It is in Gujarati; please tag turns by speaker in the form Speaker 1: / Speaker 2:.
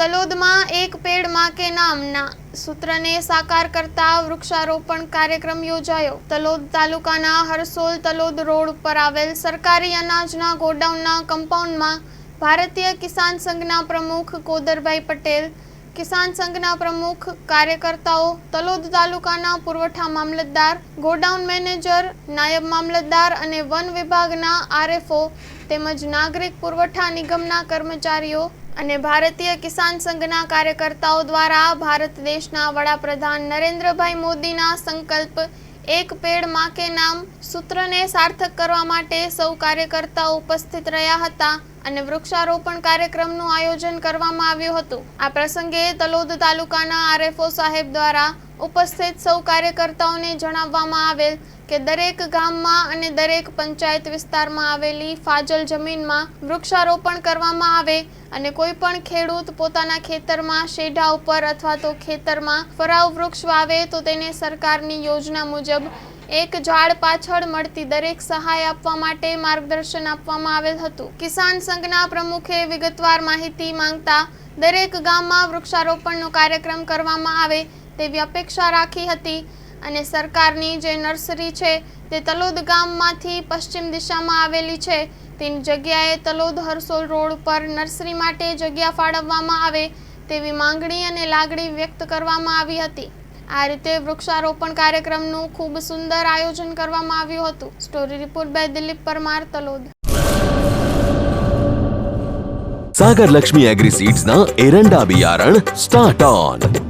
Speaker 1: તલોદમાં એક પેડમાં કે નામના સૂત્રને સાકાર કરતા વૃક્ષારોપણ કાર્યક્રમ યોજાયો. તલોદ તાલુકાના હરસોલ તલોદ રોડ ઉપર આવેલ સરકારી અનાજના ગોડાઉનના કમ્પાઉન્ડમાં ભારતીય કિસાન સંઘના પ્રમુખ કોદરભાઈ પટેલ, કિસાન સંઘના પ્રમુખ કાર્યકર્તાઓ, તલોદ તાલુકાના પુરવઠા મામલતદાર, ગોડાઉન મેનેજર, નાયબ મામલતદાર અને વન વિભાગના આરએફઓ તેમજ નાગરિક પુરવઠા નિગમના કર્મચારીઓ અને ભારતીય કિસાન સંઘના કાર્યકર્તાઓ દ્વારા ભારત દેશના વડાપ્રધાન નરેન્દ્રભાઈ મોદીના સંકલ્પ એક પેડમાં કે નામ સૂત્રને સાર્થક કરવા માટે સૌ કાર્યકર્તાઓ ઉપસ્થિત રહ્યા હતા અને વૃક્ષારોપણ કાર્યક્રમનું આયોજન કરવામાં આવ્યું હતું. આ પ્રસંગે તલોદ તાલુકાના આરએફઓ સાહેબ દ્વારા ઉપસ્થિત સૌ કાર્યકર્તાઓને જણાવવામાં આવેલ કે દરેક ગામમાં અને દરેક પંચાયત વિસ્તારમાં આવેલી ફાજલ જમીનમાં વૃક્ષારોપણ કરવામાં આવે અને કોઈ પણ ખેડૂત પોતાના ખેતરમાં શેઢા ઉપર અથવા તો ખેતરમાં ફરાવ વૃક્ષ વાવે, તો તેને સરકારની યોજના મુજબ એક ઝાડ પાછળ મળતી દરેક સહાય આપવા માટે માર્ગદર્શન આપવામાં આવેલ હતું. કિસાન સંઘના પ્રમુખે વિગતવાર માહિતી માંગતા દરેક ગામમાં વૃક્ષારોપણનો કાર્યક્રમ કરવામાં આવે તેવી અપેક્ષા રાખી હતી. અને સરકારની જે નર્સરી છે તે તલોદ ગામમાંથી પશ્ચિમ દિશામાં આવેલી છે. તેની જગ્યાએ તલોદ હરસોલ રોડ પર નર્સરી માટે જગ્યા ફાળવવામાં આવે તેવી માંગણી અને લાગણી વ્યક્ત કરવામાં આવી હતી. આ રીતે વૃક્ષારોપણ કાર્યક્રમનું ખૂબ સુંદર આયોજન કરવામાં આવ્યું હતું. Story report by Dilip Parmar, Talod.
Speaker 2: Sagar Lakshmi agri
Speaker 3: સીડ્સના એરંડા બિયારણ સ્ટાર્ટ ઓન.